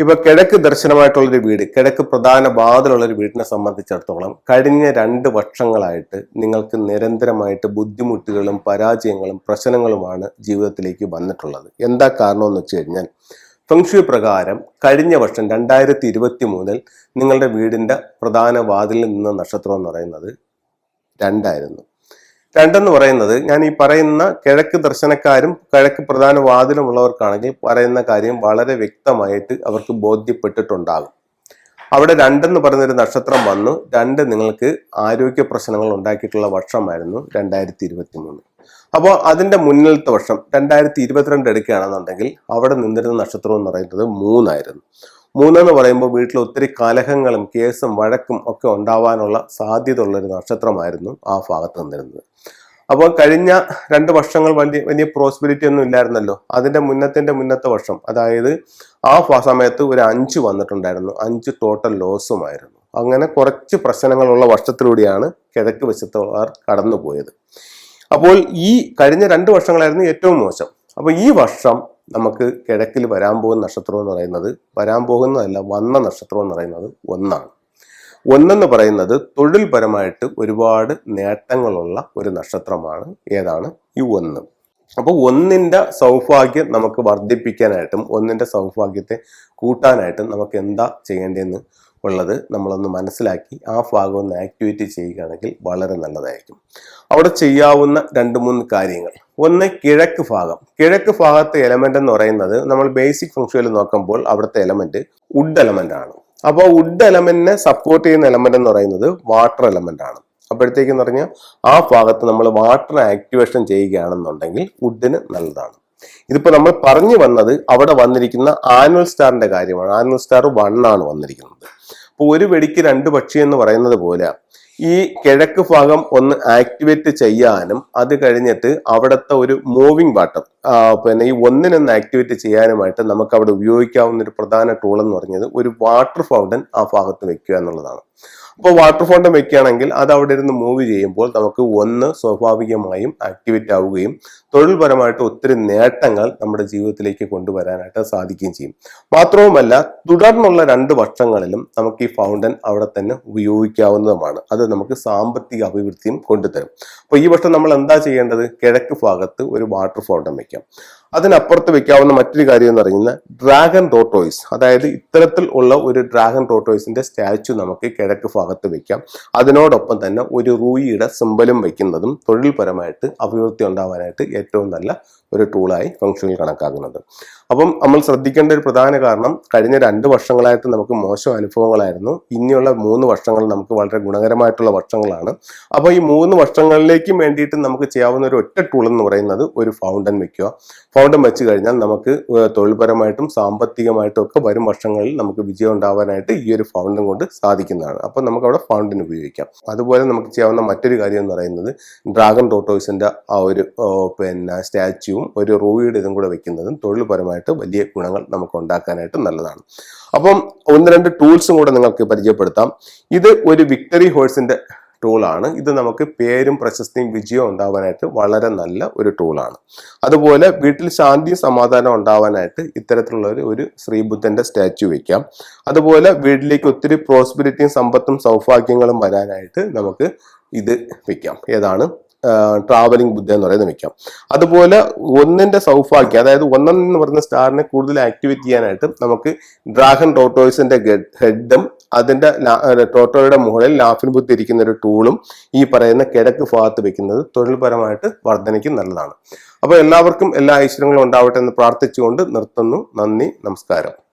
ഇപ്പൊ കിഴക്ക് ദർശനമായിട്ടുള്ളൊരു വീട് കിഴക്ക് പ്രധാന വാതിലുള്ളൊരു വീടിനെ സംബന്ധിച്ചിടത്തോളം കഴിഞ്ഞ രണ്ട് വർഷങ്ങളായിട്ട് നിങ്ങൾക്ക് നിരന്തരമായിട്ട് ബുദ്ധിമുട്ടുകളും പരാജയങ്ങളും പ്രശ്നങ്ങളുമാണ് ജീവിതത്തിലേക്ക് വന്നിട്ടുള്ളത്. എന്താ കാരണം എന്ന് വെച്ച് കഴിഞ്ഞാൽ ഫെങ്ഷു പ്രകാരം കഴിഞ്ഞ വർഷം രണ്ടായിരത്തി ഇരുപത്തി മൂന്നിൽ നിങ്ങളുടെ വീടിന്റെ പ്രധാന വാതിലിൽ നിന്ന നക്ഷത്രം എന്ന് പറയുന്നത് രണ്ടായിരുന്നു. രണ്ടെന്ന് പറയുന്നത് ഞാൻ ഈ പറയുന്ന കിഴക്ക് ദർശനക്കാരും കിഴക്ക് പ്രധാന വാതിലുമുള്ളവർക്കാണെങ്കിൽ പറയുന്ന കാര്യം വളരെ വ്യക്തമായിട്ട് അവർക്ക് ബോധ്യപ്പെട്ടിട്ടുണ്ടാകും. അവിടെ രണ്ടെന്ന് പറയുന്നൊരു നക്ഷത്രം വന്നു. രണ്ട് നിങ്ങൾക്ക് ആരോഗ്യ പ്രശ്നങ്ങൾ ഉണ്ടാക്കിയിട്ടുള്ള വർഷമായിരുന്നു രണ്ടായിരത്തി ഇരുപത്തി മൂന്ന് അപ്പോൾ അതിന്റെ മുന്നിലത്തെ വർഷം രണ്ടായിരത്തി ഇരുപത്തിരണ്ട് എടുക്കുകയാണെന്നുണ്ടെങ്കിൽ അവിടെ നിന്നിരുന്ന നക്ഷത്രം എന്ന് പറയുന്നത് മൂന്നായിരുന്നു. മൂന്നെന്ന് പറയുമ്പോൾ വീട്ടിൽ ഒത്തിരി കലഹങ്ങളും കേസും വഴക്കും ഒക്കെ ഉണ്ടാവാനുള്ള സാധ്യത ഒരു നക്ഷത്രമായിരുന്നു ആ ഭാഗത്ത് നിന്നിരുന്നത്. അപ്പോൾ കഴിഞ്ഞ രണ്ട് വർഷങ്ങൾ വലിയ വലിയ പ്രോസ്പെരിറ്റി ഒന്നും ഇല്ലായിരുന്നല്ലോ. അതിന്റെ മുന്നത്തിന്റെ മുന്നത്തെ വർഷം അതായത് ആ സമയത്ത് ഒരു അഞ്ച് വന്നിട്ടുണ്ടായിരുന്നു. അഞ്ച് ടോട്ടൽ ലോസുമായിരുന്നു അങ്ങനെ കുറച്ച് പ്രശ്നങ്ങളുള്ള വർഷത്തിലൂടെയാണ് കിഴക്ക് വശത്തുള്ളവർ കടന്നുപോയത്. അപ്പോൾ ഈ കഴിഞ്ഞ രണ്ട് വർഷങ്ങളായിരുന്നു ഏറ്റവും മോശം. അപ്പോൾ ഈ വർഷം നമുക്ക് കിഴക്കിൽ വരാൻ പോകുന്ന നക്ഷത്രം എന്ന് പറയുന്നത് വരാൻ പോകുന്നതല്ല വന്ന നക്ഷത്രം എന്ന് പറയുന്നത് ഒന്നാണ്. ഒന്നെന്ന് പറയുന്നത് തൊഴിൽപരമായിട്ട് ഒരുപാട് നേട്ടങ്ങളുള്ള ഒരു നക്ഷത്രമാണ് ഏതാണ്? ഈ ഒന്ന്. അപ്പോൾ ഒന്നിന്റെ സൗഭാഗ്യം നമുക്ക് വർദ്ധിപ്പിക്കാനായിട്ടും ഒന്നിന്റെ സൗഭാഗ്യത്തെ കൂട്ടാനായിട്ടും നമുക്ക് എന്താ ചെയ്യേണ്ടതെന്ന് ഉള്ളത് നമ്മളൊന്ന് മനസ്സിലാക്കി ആ ഭാഗം ഒന്ന് ആക്ടിവേറ്റ് ചെയ്യുകയാണെങ്കിൽ വളരെ നല്ലതായിരിക്കും. അവിടെ ചെയ്യാവുന്ന രണ്ട് മൂന്ന് കാര്യങ്ങൾ. ഒന്ന് കിഴക്ക് ഭാഗം. കിഴക്ക് ഭാഗത്തെ എലമെന്റ് എന്ന് പറയുന്നത് നമ്മൾ ബേസിക് ഫംഗ്ഷനിൽ നോക്കുമ്പോൾ അവിടുത്തെ എലമെന്റ് വുഡ് എലമെന്റ് ആണ്. അപ്പോൾ വുഡ് എലമെന്റിനെ സപ്പോർട്ട് ചെയ്യുന്ന എലമെന്റ് എന്ന് പറയുന്നത് വാട്ടർ എലമെന്റ് ആണ്. അപ്പോഴത്തേക്കെന്ന് പറഞ്ഞാൽ ആ ഭാഗത്ത് നമ്മൾ വാട്ടർ ആക്ടിവേഷൻ ചെയ്യുകയാണെന്നുണ്ടെങ്കിൽ വുഡിന് നല്ലതാണ്. ഇതിപ്പോൾ നമ്മൾ പറഞ്ഞു വന്നത് അവിടെ വന്നിരിക്കുന്ന ആനുവൽ സ്റ്റാറിന്റെ കാര്യമാണ്. ആനുവൽ സ്റ്റാർ വൺ ആണ് വന്നിരിക്കുന്നത്. അപ്പോൾ ഒരു വെടിക്ക് രണ്ട് പക്ഷി എന്ന് പറയുന്നത് പോലെ ഈ കിഴക്ക് ഭാഗം ഒന്ന് ആക്ടിവേറ്റ് ചെയ്യാനും അത് കഴിഞ്ഞിട്ട് അവിടുത്തെ ഒരു മൂവിങ് വാട്ടർ പിന്നെ ഈ ഒന്നിനൊന്ന് ആക്ടിവേറ്റ് ചെയ്യാനുമായിട്ട് നമുക്ക് അവിടെ ഉപയോഗിക്കാവുന്ന ഒരു പ്രധാന ടൂൾ എന്ന് പറഞ്ഞത് ഒരു വാട്ടർ ഫൗണ്ടൻ ആ ഭാഗത്ത് വെക്കുക എന്നുള്ളതാണ്. അപ്പോൾ വാട്ടർ ഫൗണ്ടൻ വെക്കുകയാണെങ്കിൽ അത് അവിടെ ഇരുന്ന് മൂവ് ചെയ്യുമ്പോൾ നമുക്ക് ഒന്ന് സ്വാഭാവികമായും ആക്ടിവേറ്റ് ആവുകയും തൊഴിൽപരമായിട്ട് ഒത്തിരി നേട്ടങ്ങൾ നമ്മുടെ ജീവിതത്തിലേക്ക് കൊണ്ടുവരാനായിട്ട് സാധിക്കുകയും ചെയ്യും. മാത്രവുമല്ല തുടർന്നുള്ള രണ്ട് വർഷങ്ങളിലും നമുക്ക് ഈ ഫൗണ്ടൻ അവിടെ തന്നെ ഉപയോഗിക്കാവുന്നതുമാണ്. അത് നമുക്ക് സാമ്പത്തിക അഭിവൃദ്ധിയും കൊണ്ടുതരും. അപ്പോൾ ഈ വർഷം നമ്മൾ എന്താ ചെയ്യേണ്ടത്? കിഴക്ക് ഭാഗത്ത് ഒരു വാട്ടർ ഫൗണ്ടൻ വെക്കാം അതിനപ്പുറത്ത് വെക്കാവുന്ന മറ്റൊരു കാര്യം എന്ന് പറയുന്നത് ഡ്രാഗൺ ടോട്ടോയ്സ് അതായത് ഇത്തരത്തിൽ ഉള്ള ഒരു ഡ്രാഗൺ ടോട്ടോയ്സിന്റെ സ്റ്റാച്ചു നമുക്ക് കിഴക്ക് ഭാഗത്ത് വെക്കാം. അതിനോടൊപ്പം തന്നെ ഒരു റൂയിയുടെ സിമ്പലും വെക്കുന്നതും തൊഴിൽപരമായിട്ട് അഭിവൃദ്ധി ഉണ്ടാവാനായിട്ട് ഏറ്റവും നല്ല ഒരു ടൂളായി ഫംഗ്ഷനിൽ കണക്കാക്കുന്നത്. അപ്പം നമ്മൾ ശ്രദ്ധിക്കേണ്ട ഒരു പ്രധാന കാരണം കഴിഞ്ഞ രണ്ട് വർഷങ്ങളായിട്ട് നമുക്ക് മോശം അനുഭവങ്ങളായിരുന്നു. ഇനിയുള്ള മൂന്ന് വർഷങ്ങൾ നമുക്ക് വളരെ ഗുണകരമായിട്ടുള്ള വർഷങ്ങളാണ്. അപ്പോൾ ഈ മൂന്ന് വർഷങ്ങളിലേക്കും വേണ്ടിയിട്ട് നമുക്ക് ചെയ്യാവുന്ന ഒരു ഒറ്റ ടൂൾ എന്ന് പറയുന്നത് ഒരു ഫൗണ്ടൻ വെക്കുക. ഫൗണ്ടൻ വെച്ച് കഴിഞ്ഞാൽ നമുക്ക് തൊഴിൽപരമായിട്ടും സാമ്പത്തികമായിട്ടും ഒക്കെ വരും വർഷങ്ങളിൽ നമുക്ക് വിജയം ഉണ്ടാവാനായിട്ട് ഈ ഒരു ഫൗണ്ടം കൊണ്ട് സാധിക്കുന്നതാണ്. അപ്പോൾ നമുക്ക് അവിടെ ഫൗണ്ടൻ ഉപയോഗിക്കാം. അതുപോലെ നമുക്ക് ചെയ്യാവുന്ന മറ്റൊരു കാര്യം എന്ന് പറയുന്നത് ഡ്രാഗൺ ടോട്ടോയ്സിന്റെ ആ ഒരു പിന്നെ സ്റ്റാച്യുവും ഒരു റൂയിയുടെ ഇതും കൂടെ വെക്കുന്നതും തൊഴിൽപരമായിട്ട് വലിയ ഗുണങ്ങൾ നമുക്ക് ഉണ്ടാക്കാനായിട്ട് നല്ലതാണ്. അപ്പം ഒന്ന് രണ്ട് ടൂൾസും കൂടെ നിങ്ങൾക്ക് പരിചയപ്പെടുത്താം. ഇത് ഒരു വിക്ടറി ഹോഴ്സിന്റെ ടൂളാണ് ഇത് നമുക്ക് പേരും പ്രശസ്തിയും വിജയവും ഉണ്ടാവാനായിട്ട് വളരെ നല്ല ഒരു ടൂളാണ് അതുപോലെ വീട്ടിൽ ശാന്തിയും സമാധാനവും ഉണ്ടാവാനായിട്ട് ഇത്തരത്തിലുള്ള ഒരു ഒരു ശ്രീബുദ്ധന്റെ സ്റ്റാച്യു വെക്കാം. അതുപോലെ വീട്ടിലേക്ക് ഒത്തിരി പ്രോസ്പിരിറ്റിയും സമ്പത്തും സൗഭാഗ്യങ്ങളും വരാനായിട്ട് നമുക്ക് ഇത് വെക്കാം. ഏതാണ്? ട്രാവലിംഗ് ബുദ്ധ എന്ന് പറയുന്നത് വെക്കാം. അതുപോലെ ഒന്നിന്റെ സൗഭാഗ്യം അതായത് ഒന്നെന്ന് പറയുന്ന സ്റ്റാറിനെ കൂടുതൽ ആക്ടിവേറ്റ് ചെയ്യാനായിട്ട് നമുക്ക് ഡ്രാഗൺ ടോട്ടോയ്സിന്റെ ഹെഡും അതിന്റെ ടോട്ടോയുടെ മുകളിൽ ലാഫിൻ ബുദ്ധി ഇരിക്കുന്ന ഒരു ടൂളും ഈ പറയുന്ന കിഴക്ക് ഭാഗത്ത് വെക്കുന്നത് തൊഴിൽപരമായിട്ട് വർധനയ്ക്ക് നല്ലതാണ്. അപ്പോൾ എല്ലാവർക്കും എല്ലാ ഐശ്വര്യങ്ങളും ഉണ്ടാവട്ടെ എന്ന് പ്രാർത്ഥിച്ചുകൊണ്ട് നിർത്തുന്നു. നന്ദി നമസ്കാരം.